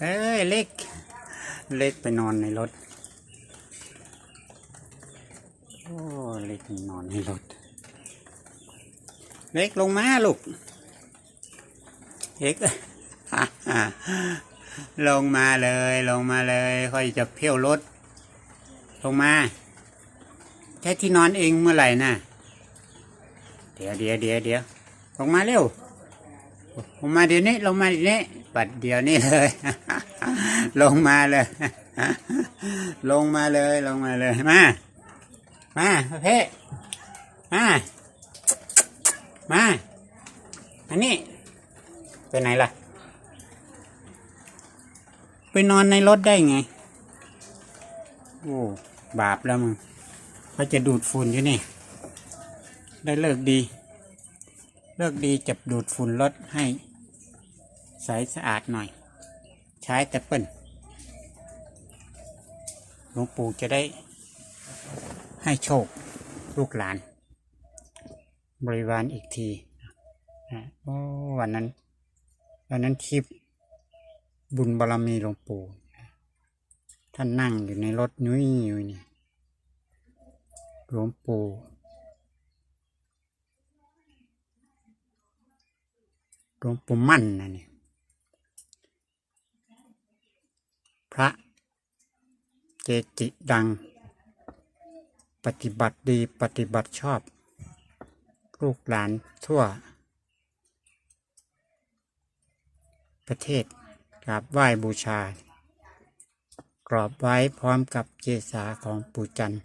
เอ้ยเล็ก เล็กไปนอนในรถ โอ้เล็กนอนในรถ เล็กลงมาลูก เล็กลงมาเลย ลงมาเลย ค่อยจะเพี้ยวรถ ลงมาแค่ที่นอนเองเมื่อไหร่น่ะ เดี๋ยวเดี๋ยวเดี๋ยวเดี๋ยวลงมาเร็ว ลงมาเดี๋ยวนี้ ลงมาเดี๋ยวนี้ ปัดเดียวนี้เลย ลงมาเลย ลงมาเลยลงมาเลยมา มาประเภทมา มาอันนี้ไปไหนล่ะ ไปนอนในรถได้ไง โอ้ บาปแล้วมึงเขาจะดูดฝุ่นอยู่นี่ ได้เลิกดี เลิกดีจับดูดฝุ่นรถให้ ใสสะอาดหน่อย ใช้แต่เปิ้ลหลวงปู่จะได้ให้โชคลูกหลาน บริวารอีกทีวันนั้น วันนั้นคลิปบุญบารมีหลวงปู่ท่านนั่งอยู่ในรถนุ้ยอยู่นี่หลวงปู่หลวงปู่มั่นนะเนี่ยพ ระเกจิดัง ปฏิบัติดีปฏิบัติชอบ ลูกหลานทั่ว ประเทศกราบไหว้บูชา กรอบไว้พร้อมกับเจสาของปู่จันทร์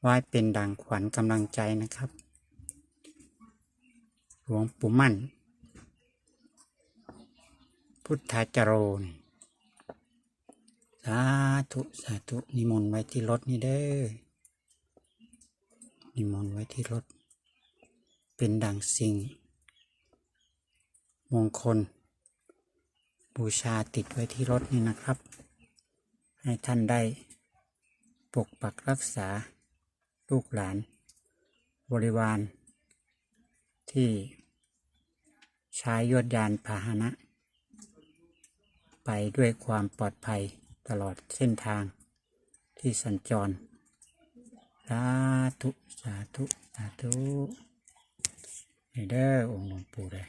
ไว้เป็นดังขวัญกำลังใจนะครับ หลวงปู่มั่น พุทธาจารนี่ สาธุสาธุนิมนต์ไว้ที่รถนี่เด้อนิมนต์ไว้ที่รถ เป็นดังสิ่ง มงคล บูชาติดไว้ที่รถนี่นะครับ ให้ท่านได้ ปกปักรักษาลูกหลาน บริวาร ที่ใช้ยวดยานพาหนะ ไปด้วยความปลอดภัย ตลอดเส้นทางที่สัญจร สาธุ สาธุ สาธุนี่เด้อองค์หลวงปู่เลย